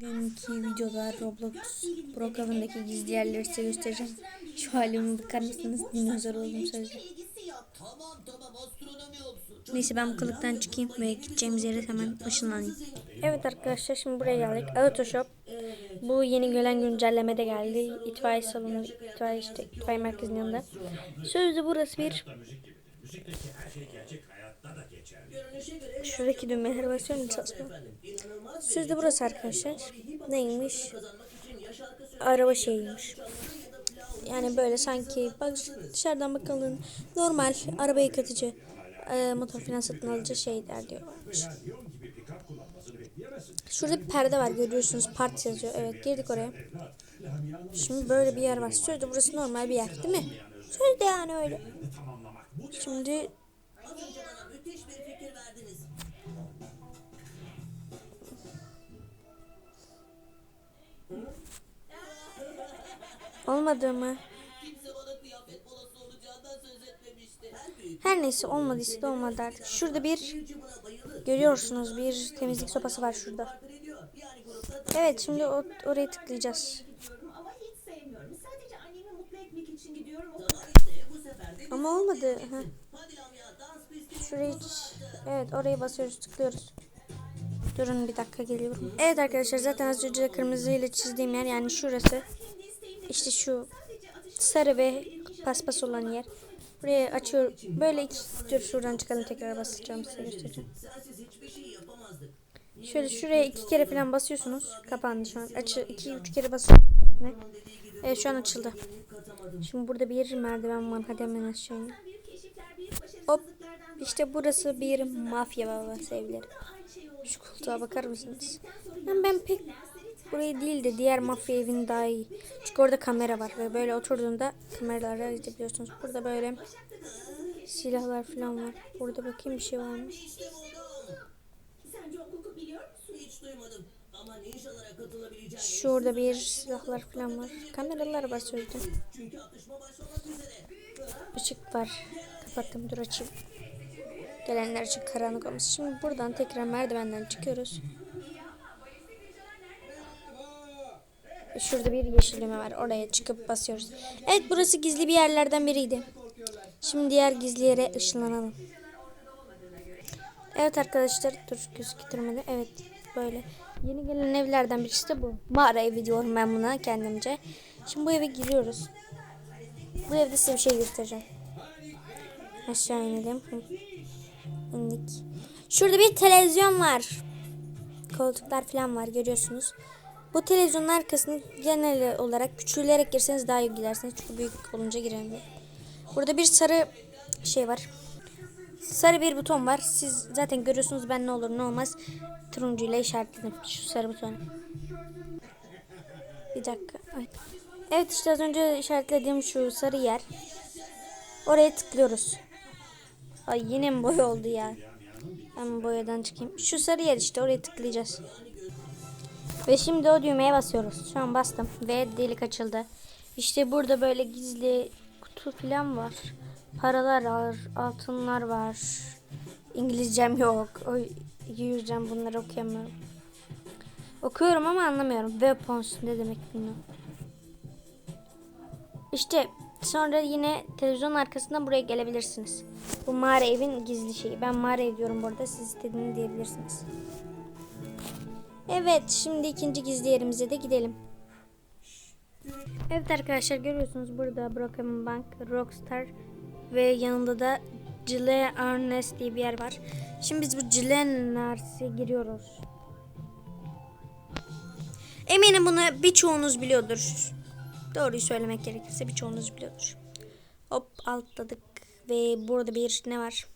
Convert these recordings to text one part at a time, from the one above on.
Bugünkü videoda Roblox programındaki gizli yerleri size göstereceğim. Şu halime bakar mısınız? Dinozor oldum sözde. Neyse ben bu kılıktan çıkayım ve gideceğimiz yere hemen ışınlanayım. Evet arkadaşlar şimdi buraya geldik. Autoshop. Bu yeni gelen güncelleme de geldi. İtfaiye salonu, itfaiye işte itfaiye merkezinin yanında. Sözde burası bir Şuradaki düğmelere basıyorum çalışmıyor. Sözde burası arkadaşlar. Neymiş? Araba şeyiymiş. Yani böyle sanki bak dışarıdan bakalım normal araba yıkatıcı e, motor falan satın alıcı şeyler diyorlarmış. Şurada bir perde var görüyorsunuz part yazıyor. Evet girdik oraya. Şimdi böyle bir yer var. Sözde burası normal bir yer değil mi? Sözde yani öyle. Şimdi olmadı mı? Her neyse olmadıysa da olmadı artık. Şurada bir görüyorsunuz bir temizlik sopası var şurada. Evet şimdi o, oraya tıklayacağız. ama hiç olmadı. Ha. pisti. Şurayı evet oraya basıyoruz tıklıyoruz. Durun bir dakika geliyorum. Evet arkadaşlar zaten az önce kırmızı ile çizdiğim yer yani şurası. İşte şu sarı ve paspas olan yer. Buraya açıyorum. Böyle iki dur şuradan çıkalım tekrar basacağım size göstereceğim. Şöyle şuraya iki kere falan basıyorsunuz. Kapandı şu an. Açı iki üç kere basıyorsunuz. Ne? Evet şu an açıldı. Şimdi burada bir merdiven var. Hadi hemen aşağı inelim. büyük keşifler, büyük Hop. İşte burası bir mafya babası evleri. Şu koltuğa bakar mısınız? Ben, ben pek burayı değil de diğer mafya evini daha iyi. Çünkü orada kamera var ve böyle oturduğunda kameralara izleyebiliyorsunuz. Burada böyle silahlar falan var. Burada bakayım bir şey var mı? Şurada bir silahlar falan var. Kameralar var sözde. Işık var. Kapattım dur açayım. Gelenler için karanlık olmuş. Şimdi buradan tekrar merdivenden çıkıyoruz. Şurada bir yeşil düğme var. Oraya çıkıp basıyoruz. Evet burası gizli bir yerlerden biriydi. Şimdi diğer gizli yere ışınlanalım. Evet arkadaşlar dur gözükürmedi. Evet böyle. Yeni gelen evlerden birisi de bu. Mağara evi diyorum ben buna kendimce. Şimdi bu eve giriyoruz. Bu evde size bir şey göstereceğim. Aşağı inelim. İndik. Şurada bir televizyon var. Koltuklar falan var görüyorsunuz. Bu televizyonun arkasını genel olarak küçülerek girseniz daha iyi girersiniz. Çünkü büyük olunca giremiyor. Burada bir sarı şey var. Sarı bir buton var. Siz zaten görüyorsunuz ben ne olur ne olmaz turuncuyla işaretledim şu sarı butonu. Bir dakika. Ay. Evet işte az önce işaretlediğim şu sarı yer. Oraya tıklıyoruz. Ay yine mi boy oldu ya? Ben boyadan çıkayım. Şu sarı yer işte oraya tıklayacağız. Ve şimdi o düğmeye basıyoruz. Şu an bastım ve delik açıldı. İşte burada böyle gizli kutu falan var. Paralar var, altınlar var. İngilizcem yok. O yüzden bunları okuyamıyorum. Okuyorum ama anlamıyorum. Weapons ne demek bilmiyorum. İşte sonra yine televizyon arkasından buraya gelebilirsiniz. Bu mağara evin gizli şeyi. Ben mağara ev burada. Siz istediğini diyebilirsiniz. Evet şimdi ikinci gizli yerimize de gidelim. Evet arkadaşlar görüyorsunuz burada Broken Bank, Rockstar ve yanında da Cile Arnes diye bir yer var. Şimdi biz bu Cile Arnes'e giriyoruz. Eminim bunu birçoğunuz biliyordur. Doğruyu söylemek gerekirse birçoğunuz biliyordur. Hop altladık ve burada bir ne var?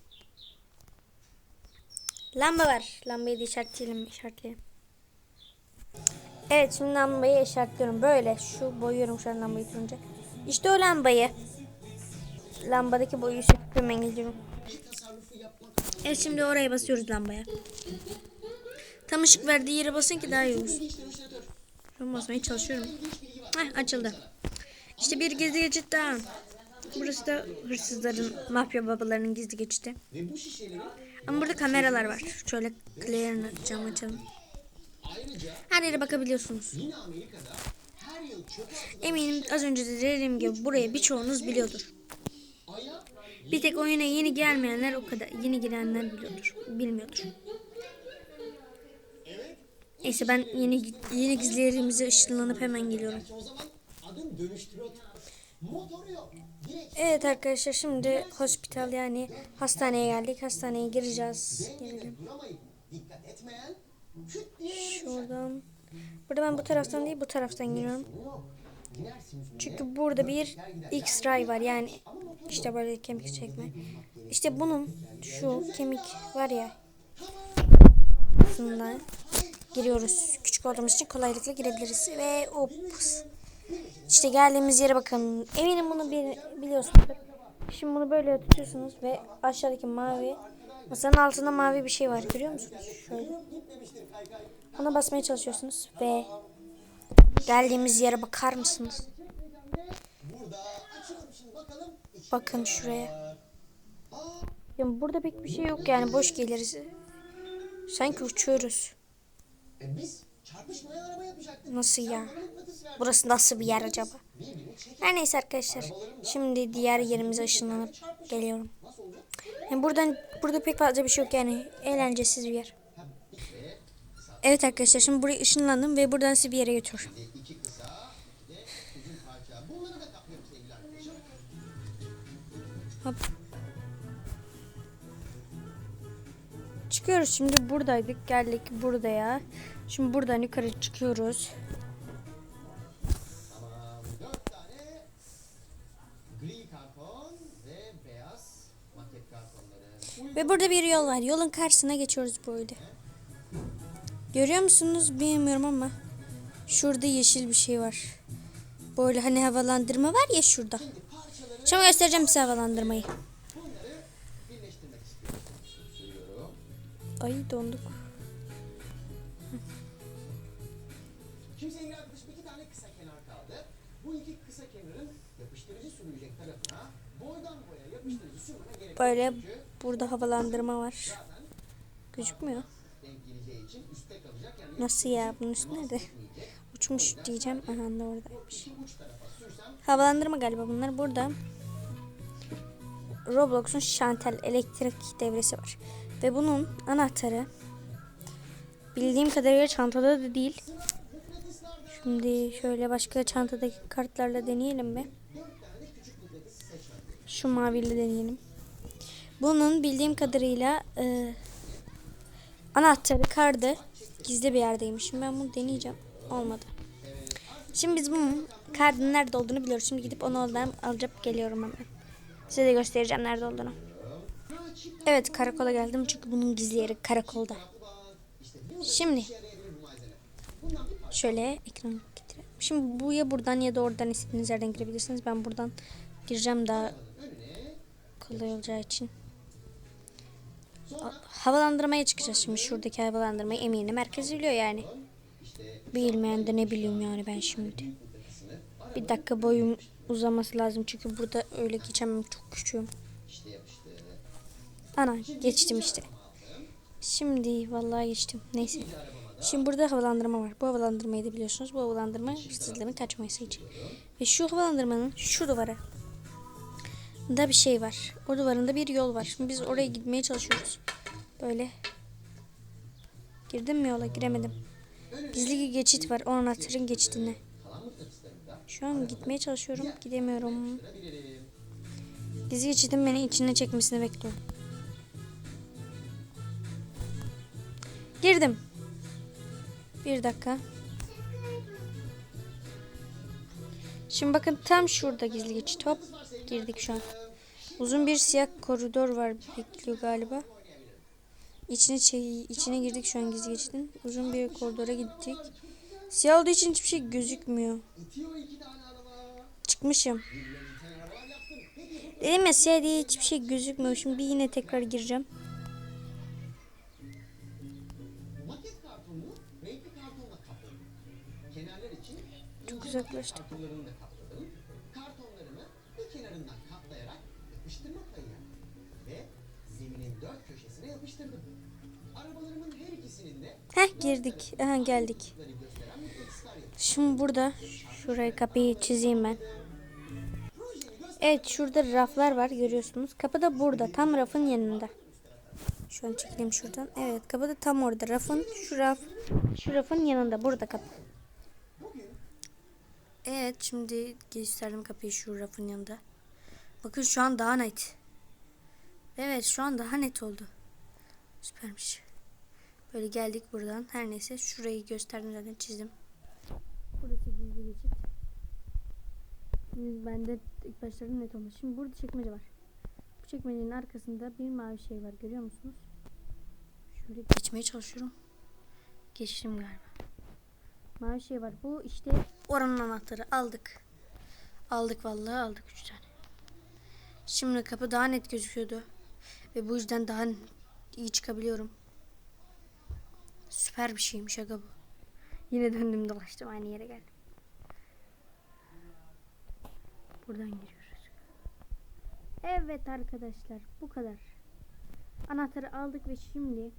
Lamba var. Lambayı da işaretleyelim. işaretleyelim. Evet şimdi lambayı işaretliyorum. Böyle şu boyuyorum şu an lambayı turuncu. İşte o lambayı. Lambadaki boyu süpürmeye gidiyorum. Evet şimdi oraya basıyoruz lambaya. Tam ışık verdiği yere basın ki daha iyi olur. Ben basmaya çalışıyorum. Heh, açıldı. İşte bir gizli geçit daha. Burası da hırsızların, mafya babalarının gizli geçiti. Ama burada kameralar var. Şöyle clear'ını açacağım açalım. Her yere bakabiliyorsunuz. Eminim az önce de dediğim gibi buraya birçoğunuz biliyordur. Bir tek oyuna yeni gelmeyenler o kadar. Yeni girenler biliyordur. Bilmiyordur. Neyse ben yeni yeni gizlerimize ışınlanıp hemen geliyorum. Evet arkadaşlar şimdi hospital yani hastaneye geldik. Hastaneye gireceğiz. Girelim. Şuradan. Burada ben bu taraftan değil bu taraftan giriyorum. Çünkü burada bir X-ray var yani işte böyle kemik çekme. İşte bunun şu kemik var ya aslında giriyoruz. Küçük olduğumuz için kolaylıkla girebiliriz ve ops. İşte geldiğimiz yere bakın. Eminim bunu bir, biliyorsunuzdur. Şimdi bunu böyle tutuyorsunuz ve aşağıdaki mavi masanın altında mavi bir şey var görüyor musunuz? Şöyle. Ona basmaya çalışıyorsunuz ve geldiğimiz yere bakar mısınız? Bakın şuraya. Ya burada pek bir şey yok yani boş geliriz. Sanki uçuyoruz. Nasıl ya? Burası nasıl bir yer acaba? Her neyse arkadaşlar. Şimdi diğer yerimize ışınlanıp geliyorum. Yani buradan burada pek fazla bir şey yok yani eğlencesiz bir yer. Evet arkadaşlar şimdi buraya ışınlandım ve buradan sizi bir yere götür. Hop. Çıkıyoruz şimdi buradaydık geldik buraya. Şimdi buradan yukarı çıkıyoruz. Ve burada bir yol var. Yolun karşısına geçiyoruz böyle. Görüyor musunuz bilmiyorum ama şurada yeşil bir şey var. Böyle hani havalandırma var ya şurada. Şimdi göstereceğim size havalandırmayı. Ay donduk. Sevgili arkadaşım iki tane kısa kenar kaldı. Bu iki kısa kenarın yapıştırıcı sürülecek tarafına Böyle burada havalandırma var. Gözükmüyor. Nasıl ya? Bunun üstü nerede? Uçmuş diyeceğim. Aha da oradaymış. Havalandırma galiba bunlar burada. Roblox'un şantel elektrik devresi var. Ve bunun anahtarı bildiğim kadarıyla çantada da değil. Şimdi şöyle başka çantadaki kartlarla deneyelim bir. Şu maviyle deneyelim. Bunun bildiğim kadarıyla e, anahtarı kardı gizli bir yerdeymiş. Şimdi ben bunu deneyeceğim. Olmadı. Şimdi biz bunun kardın nerede olduğunu biliyoruz. Şimdi gidip onu oradan alıp geliyorum hemen. Size de göstereceğim nerede olduğunu. Evet karakola geldim çünkü bunun gizli yeri karakolda. Şimdi şöyle ekranı getirelim. Şimdi bu ya buradan ya da oradan istediğiniz yerden girebilirsiniz. Ben buradan gireceğim daha kolay olacağı için. Havalandırmaya çıkacağız şimdi. Şuradaki havalandırmayı eminim herkes biliyor yani. Bilmeyen de ne bileyim yani ben şimdi. Bir dakika boyum uzaması lazım çünkü burada öyle geçemem çok küçüğüm. Ana geçtim işte. Şimdi vallahi geçtim. Neyse. Şimdi burada havalandırma var. Bu havalandırmayı da biliyorsunuz. Bu havalandırma hırsızların kaçması için. Ve şu havalandırmanın şu duvara da bir şey var. O duvarında bir yol var. Şimdi biz oraya gitmeye çalışıyoruz. Böyle. Girdim mi yola? Giremedim. Gizli bir geçit var. O anahtarın geçitine. Şu an gitmeye çalışıyorum. Gidemiyorum. Gizli geçitin beni içine çekmesini bekliyorum. Girdim. Bir dakika. Şimdi bakın tam şurada gizli geçit. Hop girdik şu an. Uzun bir siyah koridor var bekliyor galiba. İçine şey, içine girdik şu an gizli geçitin. Uzun bir koridora gittik. Siyah olduğu için hiçbir şey gözükmüyor. Çıkmışım. Dedim ya siyah diye hiçbir şey gözükmüyor. Şimdi bir yine tekrar gireceğim. Çok uzaklaştık. Arabalarımın her ikisinin de Heh girdik. Aha geldik. Şimdi burada şuraya kapıyı çizeyim ben. Evet şurada raflar var görüyorsunuz. Kapı da burada tam rafın yanında. Şu an çekeyim şuradan. Evet kapı da tam orada. Rafın şu raf şu rafın yanında burada kapı. Evet şimdi gösterdim kapıyı şu rafın yanında. Bakın şu an daha net. Evet şu an daha net oldu. Süpermiş. Böyle geldik buradan. Her neyse şurayı gösterdim zaten çizdim. Burası gizli geçit. Şimdi bende ilk başlarda net olmuş. Şimdi burada çekmece var. Bu çekmecenin arkasında bir mavi şey var. Görüyor musunuz? Şöyle geçmeye çalışıyorum. Geçtim galiba. Mavi şey var. Bu işte oranın anahtarı. Aldık. Aldık vallahi aldık üç tane. Şimdi kapı daha net gözüküyordu. Ve bu yüzden daha iyi çıkabiliyorum. Süper bir şeymiş aga bu. Yine döndüm dolaştım aynı yere geldim. Buradan giriyoruz. Evet arkadaşlar bu kadar. Anahtarı aldık ve şimdi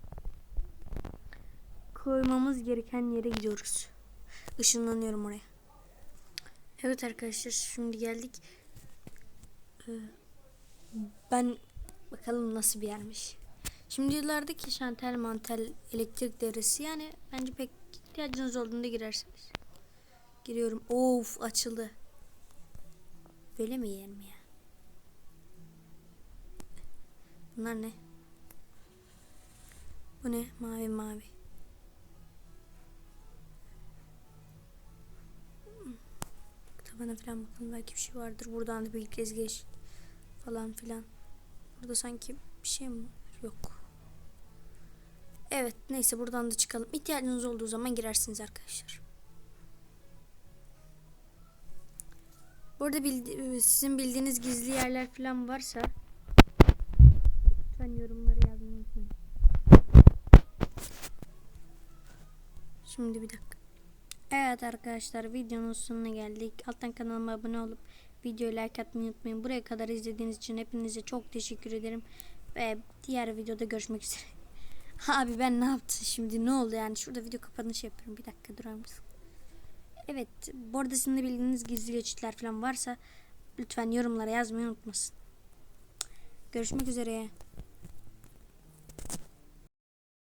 koymamız gereken yere gidiyoruz. Işınlanıyorum oraya. Evet arkadaşlar şimdi geldik. Ee, ben bakalım nasıl bir yermiş. Şimdi diyorlardı ki şantel mantel elektrik devresi yani bence pek ihtiyacınız olduğunda girersiniz. Giriyorum. Of açıldı. Böyle mi yiyelim ya? Bunlar ne? Bu ne? Mavi mavi. Tabana falan bakalım belki bir şey vardır. Buradan da bir gezgeç falan filan. Burada sanki bir şey mi? Yok. Evet neyse buradan da çıkalım. İhtiyacınız olduğu zaman girersiniz arkadaşlar. Burada bildi- sizin bildiğiniz gizli yerler falan varsa lütfen yorumlara yazmayı. Şimdi bir dakika. Evet arkadaşlar videonun sonuna geldik. Alttan kanalıma abone olup videoyu like atmayı unutmayın. Buraya kadar izlediğiniz için hepinize çok teşekkür ederim. Ve diğer videoda görüşmek üzere. Abi ben ne yaptım şimdi ne oldu yani şurada video kapanış yapıyorum. Bir dakika durar mısın? Evet bu arada sizin de bildiğiniz gizli geçitler falan varsa lütfen yorumlara yazmayı unutmasın. Görüşmek üzere.